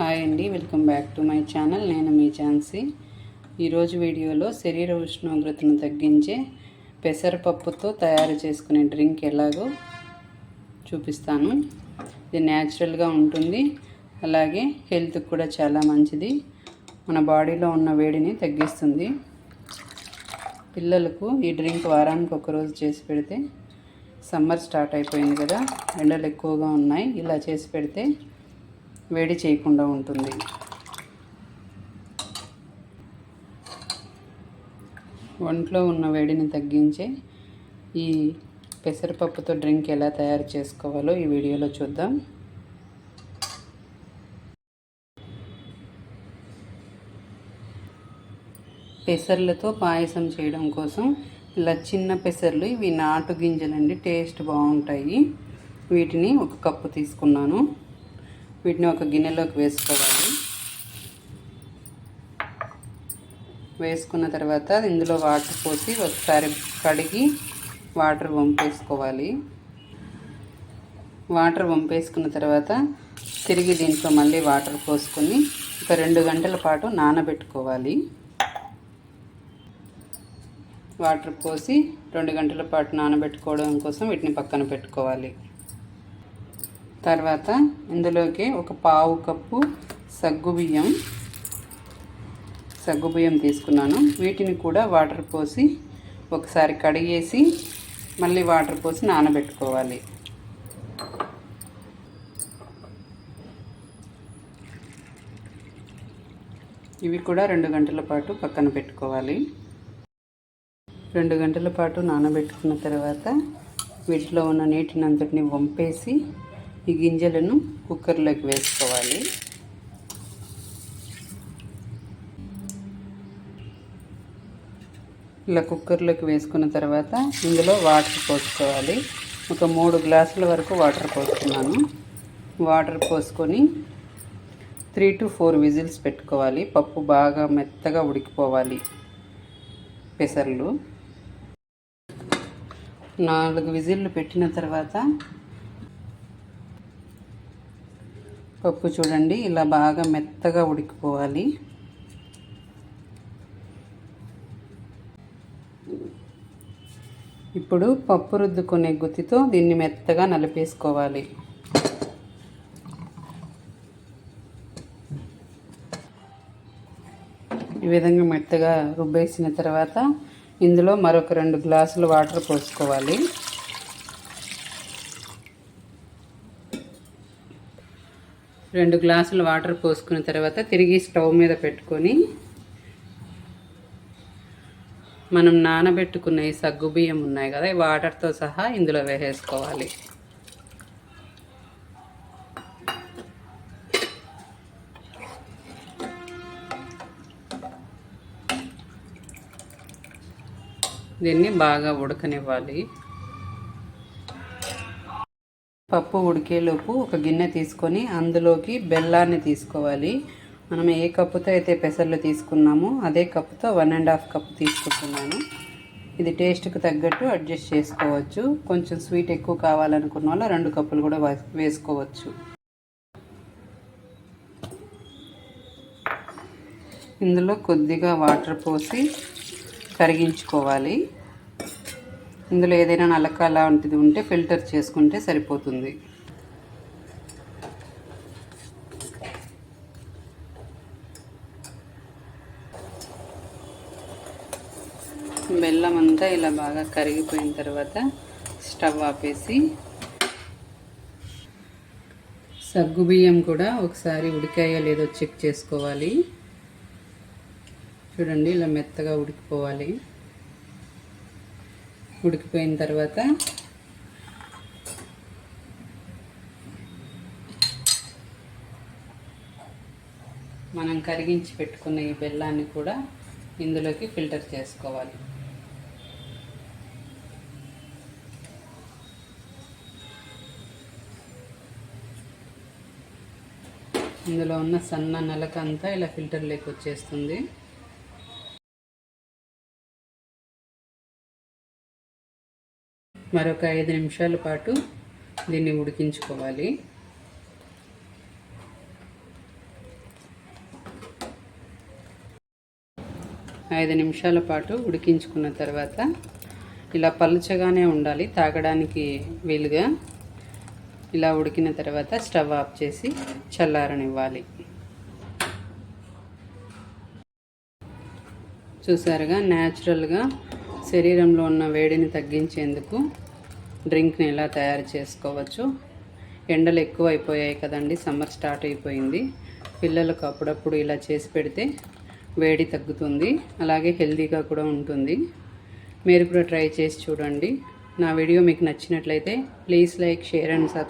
Hi అండి welcome back to my channel. నేను మీ ఛాన్సీ ఈరోజు వీడియోలో శరీర ఉష్ణోగ్రతను తగ్గించే పెసరపప్పుతో తయారు చేసుకునే డ్రింక్ ఎలాగో చూపిస్తాను. ఇది న్యాచురల్గా ఉంటుంది. అలాగే హెల్త్కి కూడా చాలా మంచిది. మన బాడీలో ఉన్న వేడిని తగ్గిస్తుంది. పిల్లలకు ఈ డ్రింక్ వారానికి ఒకరోజు చేసి పెడితే సమ్మర్ స్టార్ట్ అయిపోయింది కదా ఎండలు ఎక్కువగా ఉన్నాయి. ఇలా చేసి పెడితే వేడి చేయకుండా ఉంటుంది. ఒంట్లో ఉన్న వేడిని తగ్గించే ఈ పెసరపప్పుతో డ్రింక్ ఎలా తయారు చేసుకోవాలో ఈ వీడియోలో చూద్దాం. పెసర్లతో పాయసం చేయడం కోసం ఇలా చిన్న పెసర్లు ఇవి నాటు గింజలండి టేస్ట్ బాగుంటాయి. వీటిని ఒక కప్పు తీసుకున్నాను. వీటిని ఒక గిన్నెలోకి వేసుకోవాలి. వేసుకున్న తర్వాత ఇందులో వాటర్ పోసి ఒకసారి కడిగి వాటర్ వంపేసుకోవాలి. వాటర్ వంపేసుకున్న తర్వాత తిరిగి దీంట్లో మళ్ళీ వాటర్ పోసుకొని ఒక రెండు గంటల పాటు నానబెట్టుకోవాలి. వాటర్ పోసి రెండు గంటల పాటు నానబెట్టుకోవడం కోసం వీటిని పక్కన పెట్టుకోవాలి. తర్వాత ఇందులోకి ఒక పావు కప్పు సగ్గుబియ్యం సగ్గుబియ్యం తీసుకున్నాను. వీటిని కూడా వాటర్ పోసి ఒకసారి కడిగేసి మళ్ళీ వాటర్ పోసి నానబెట్టుకోవాలి. ఇవి కూడా రెండు గంటల పాటు పక్కన పెట్టుకోవాలి. రెండు గంటల పాటు నానబెట్టుకున్న తర్వాత వీటిలో ఉన్న నీటిని అంతటిని వంపేసి ఈ గింజలను కుక్కర్లోకి వేసుకోవాలి. ఇలా కుక్కర్లోకి వేసుకున్న తర్వాత ఇందులో వాటర్ పోసుకోవాలి. ఒక మూడు గ్లాసుల వరకు వాటర్ పోసుకున్నాను. వాటర్ పోసుకొని త్రీ టు ఫోర్ విజిల్స్ పెట్టుకోవాలి. పప్పు బాగా మెత్తగా ఉడికిపోవాలి. పెసర్లు. నాలుగు విజిల్లు పెట్టిన తర్వాత పప్పు చూడండి ఇలా బాగా మెత్తగా ఉడికిపోవాలి. ఇప్పుడు పప్పు రుద్దుకునే గుత్తితో దీన్ని మెత్తగా నలిపేసుకోవాలి. ఈ విధంగా మెత్తగా రుబ్బేసిన తర్వాత ఇందులో మరొక రెండు గ్లాసులు వాటర్ పోసుకోవాలి. రెండు గ్లాసులు వాటర్ పోసుకున్న తర్వాత తిరిగి స్టవ్ మీద పెట్టుకొని మనం నానబెట్టుకున్న ఈ సగ్గు బియ్యం ఉన్నాయి కదా ఈ వాటర్తో సహా ఇందులో వేసేసుకోవాలి. దీన్ని బాగా ఉడకనివ్వాలి. పప్పు ఉడికేలోపు ఒక గిన్నె తీసుకొని అందులోకి బెల్లాన్ని తీసుకోవాలి. మనం ఏ కప్పుతో అయితే పెసర్లు తీసుకున్నామో అదే కప్పుతో వన్ అండ్ హాఫ్ కప్ తీసుకుంటున్నాను. ఇది టేస్ట్కి తగ్గట్టు అడ్జస్ట్ చేసుకోవచ్చు. కొంచెం స్వీట్ ఎక్కువ కావాలనుకున్న వాళ్ళ రెండు కప్పులు కూడా వేసుకోవచ్చు. ఇందులో కొద్దిగా వాటర్ పోసి కరిగించుకోవాలి. ఇందులో ఏదైనా నలక లాంటిది ఉంటే ఫిల్టర్ చేసుకుంటే సరిపోతుంది. బెల్లం అంతా ఇలా బాగా కరిగిపోయిన తర్వాత స్టవ్ ఆపేసి సగ్గు బియ్యం కూడా ఒకసారి ఉడికాయో లేదో చెక్ చేసుకోవాలి. చూడండి ఇలా మెత్తగా ఉడికిపోవాలి. ఉడికిపోయిన తర్వాత మనం కరిగించి పెట్టుకున్న ఈ బెల్లాన్ని కూడా ఇందులోకి ఫిల్టర్ చేసుకోవాలి. ఇందులో ఉన్న సన్న నలక అంతా ఇలా ఫిల్టర్ లేక వచ్చేస్తుంది. మరొక ఐదు నిమిషాల పాటు దీన్ని ఉడికించుకోవాలి. ఐదు నిమిషాల పాటు ఉడికించుకున్న తర్వాత ఇలా పలుచగానే ఉండాలి తాగడానికి వీలుగా. ఇలా ఉడికిన తర్వాత స్టవ్ ఆఫ్ చేసి చల్లారనివ్వాలి. చూసారుగా న్యాచురల్గా శరీరంలో ఉన్న వేడిని తగ్గించేందుకు డ్రింక్ని ఎలా తయారు చేసుకోవచ్చు? ఎండలు ఎక్కువ అయిపోయాయి కదండి సమ్మర్ స్టార్ట్ అయిపోయింది. పిల్లలకు అప్పుడప్పుడు ఇలా చేసి పెడితే వేడి తగ్గుతుంది అలాగే హెల్తీగా కూడా ఉంటుంది. మీరు కూడా ట్రై చేసి చూడండి. నా వీడియో మీకు నచ్చినట్లయితే please like share and subscribe.